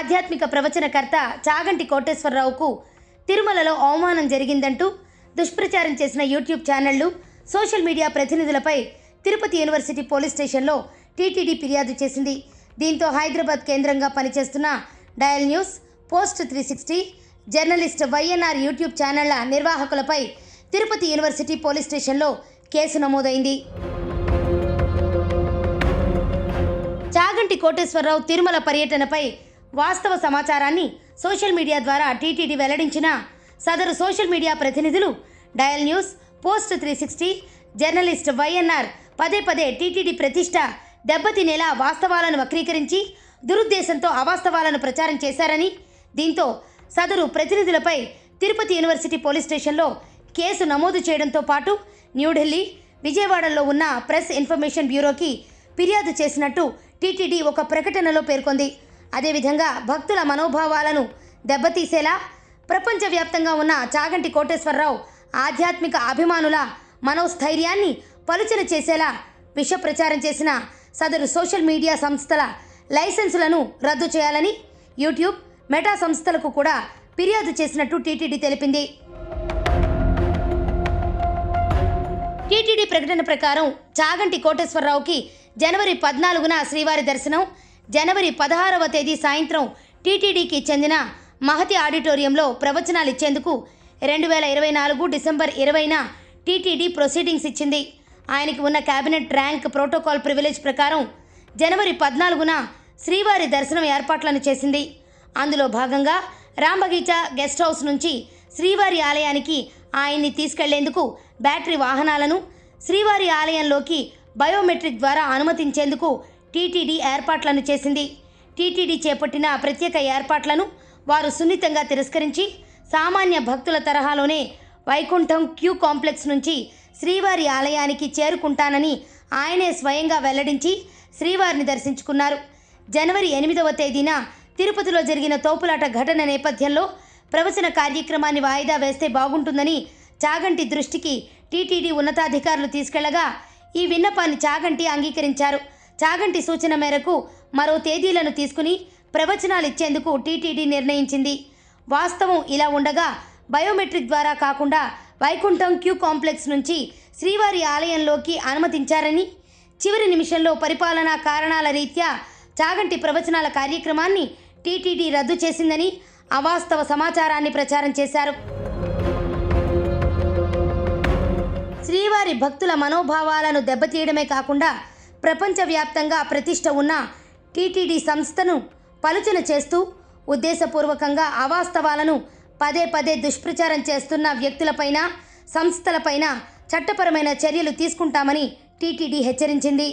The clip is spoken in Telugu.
ఆధ్యాత్మిక ప్రవచనకర్త చాగంటి కోటేశ్వరరావుకు తిరుమలలో అవమానం జరిగిందంటూ దుష్ప్రచారం చేసిన యూట్యూబ్ ఛానళ్ళు సోషల్ మీడియా ప్రతినిధులపై తిరుపతి యూనివర్సిటీ పోలీస్ స్టేషన్లో టీటీడీ ఫిర్యాదు చేసింది. దీంతో హైదరాబాద్ కేంద్రంగా పనిచేస్తున్న dial news post three sixty journalist YNR YouTube ఛానళ్ళ నిర్వాహకులపై తిరుపతి యూనివర్సిటీ పోలీస్ స్టేషన్లో కేసు నమోదైంది. చాగంటి కోటేశ్వరరావు తిరుమల పర్యటనపై వాస్తవ సమాచారాన్ని సోషల్ మీడియా ద్వారా టీటీడీ వెల్లడించిన సదరు సోషల్ మీడియా ప్రతినిధులు dial news post three sixty journalist YNR పదే పదే టీటీడీ ప్రతిష్ట దెబ్బతినేలా వాస్తవాలను వక్రీకరించి దురుద్దేశంతో అవాస్తవాలను ప్రచారం చేశారని దీంతో సదరు ప్రతినిధులపై తిరుపతి యూనివర్సిటీ పోలీస్ స్టేషన్లో కేసు నమోదు చేయడంతో పాటు న్యూఢిల్లీ విజయవాడలో ఉన్న ప్రెస్ ఇన్ఫర్మేషన్ బ్యూరోకి ఫిర్యాదు చేసినట్టు టీటీడీ ఒక ప్రకటనలో పేర్కొంది. అదేవిధంగా భక్తుల మనోభావాలను దెబ్బతీసేలా ప్రపంచవ్యాప్తంగా ఉన్న చాగంటి కోటేశ్వరరావు ఆధ్యాత్మిక అభిమానుల మనోస్థైర్యాన్ని పలుచన చేసేలా విష ప్రచారం చేసిన సదరు సోషల్ మీడియా సంస్థల లైసెన్సులను రద్దు చేయాలని యూట్యూబ్ మెటా సంస్థలకు కూడా ఫిర్యాదు చేసినట్టు టీటీడీ తెలిపింది. టీటీడీ ప్రకటన ప్రకారం చాగంటి కోటేశ్వరరావుకి జనవరి పద్నాలుగున శ్రీవారి దర్శనం జనవరి పదహారవ తేదీ సాయంత్రం టీటీడీకి చెందిన మహతి ఆడిటోరియంలో ప్రవచనాలు ఇచ్చేందుకు రెండు వేల ఇరవై నాలుగు డిసెంబర్ ఇరవైన టీటీడీ ప్రొసీడింగ్స్ ఇచ్చింది. ఆయనకి ఉన్న కేబినెట్ ర్యాంక్ ప్రోటోకాల్ ప్రివిలేజ్ ప్రకారం జనవరి పద్నాలుగున శ్రీవారి దర్శనం ఏర్పాట్లను చేసింది. అందులో భాగంగా రాంబగీచా గెస్ట్ హౌస్ నుంచి శ్రీవారి ఆలయానికి ఆయన్ని తీసుకెళ్ళేందుకు బ్యాటరీ వాహనాలను శ్రీవారి ఆలయంలోకి బయోమెట్రిక్ ద్వారా అనుమతించేందుకు టీటీడీ ఏర్పాట్లను చేసింది. టీటీడీ చేపట్టిన ప్రత్యేక ఏర్పాట్లను వారు సున్నితంగా తిరస్కరించి సామాన్య భక్తుల తరహాలోనే వైకుంఠం క్యూ కాంప్లెక్స్ నుంచి శ్రీవారి ఆలయానికి చేరుకుంటానని ఆయనే స్వయంగా వెల్లడించి శ్రీవారిని దర్శించుకున్నారు. జనవరి ఎనిమిదవ తేదీన తిరుపతిలో జరిగిన తోపులాట ఘటన నేపథ్యంలో ప్రవచన కార్యక్రమాన్ని వాయిదా వేస్తే బాగుంటుందని చాగంటి దృష్టికి టీటీడీ ఉన్నతాధికారులు తీసుకెళ్ళగా ఈ విన్నపాన్ని చాగంటి అంగీకరించారు. చాగంటి సూచన మేరకు మరో తేదీలను తీసుకుని ప్రవచనాలు ఇచ్చేందుకు టీటీడీ నిర్ణయించింది. వాస్తవం ఇలా ఉండగా బయోమెట్రిక్ ద్వారా కాకుండా వైకుంఠం క్యూ కాంప్లెక్స్ నుంచి శ్రీవారి ఆలయంలోకి అనుమతించారని చివరి నిమిషంలో పరిపాలనా కారణాల రీత్యా చాగంటి ప్రవచనాల కార్యక్రమాన్ని టీటీడీ రద్దు చేసిందని అవాస్తవ సమాచారాన్ని ప్రచారం చేశారు. శ్రీవారి భక్తుల మనోభావాలను దెబ్బతీయడమే కాకుండా ప్రపంచవ్యాప్తంగా ప్రతిష్ట ఉన్న టీటీడీ సంస్థను పలుచన చేస్తూ ఉద్దేశపూర్వకంగా అవాస్తవాలను పదే పదే దుష్ప్రచారం చేస్తున్న వ్యక్తులపైన సంస్థలపైన చట్టపరమైన చర్యలు తీసుకుంటామని టీటీడీ హెచ్చరించింది.